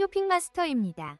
쇼핑마스터입니다.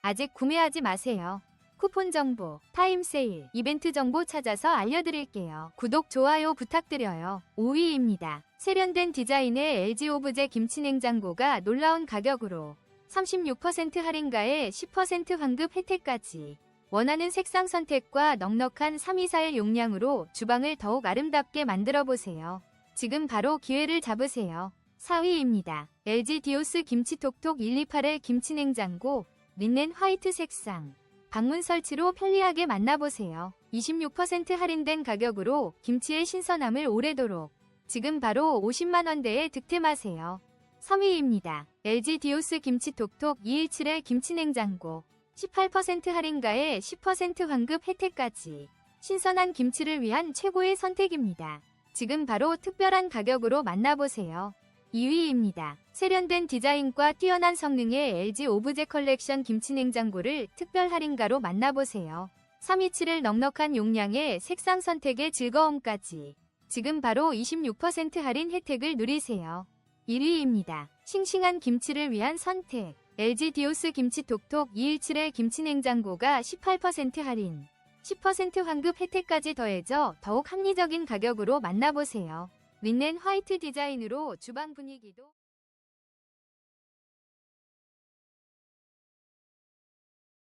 아직 구매하지 마세요. 쿠폰 정보, 타임 세일, 이벤트 정보 찾아서 알려드릴게요. 구독, 좋아요 부탁드려요. 5위입니다. 세련된 디자인의 LG 오브제 김치냉장고가 놀라운 가격으로 36% 할인가에 10% 환급 혜택까지 원하는 색상 선택과 넉넉한 324일 용량으로 주방을 더욱 아름답게 만들어 보세요. 지금 바로 기회를 잡으세요. 4위입니다. LG 디오스 김치톡톡 128의 김치냉장고 린넨 화이트 색상 방문 설치로 편리하게 만나보세요. 26% 할인된 가격으로 김치의 신선함을 오래도록 지금 바로 50만원대에 득템하세요. 3위입니다. LG 디오스 김치톡톡 217의 김치냉장고 18% 할인가에 10% 환급 혜택까지 신선한 김치를 위한 최고의 선택입니다. 지금 바로 특별한 가격으로 만나보세요. 2위입니다. 세련된 디자인과 뛰어난 성능의 LG 오브제 컬렉션 김치냉장고를 특별 할인가로 만나보세요. 327을 넉넉한 용량의 색상 선택의 즐거움까지 지금 바로 26% 할인 혜택을 누리세요. 1위입니다. 싱싱한 김치를 위한 선택 LG 디오스 김치 톡톡 217의 김치냉장고가 18% 할인 10% 환급 혜택까지 더해져 더욱 합리적인 가격으로 만나보세요. 린넨 화이트 디자인으로 주방 분위기도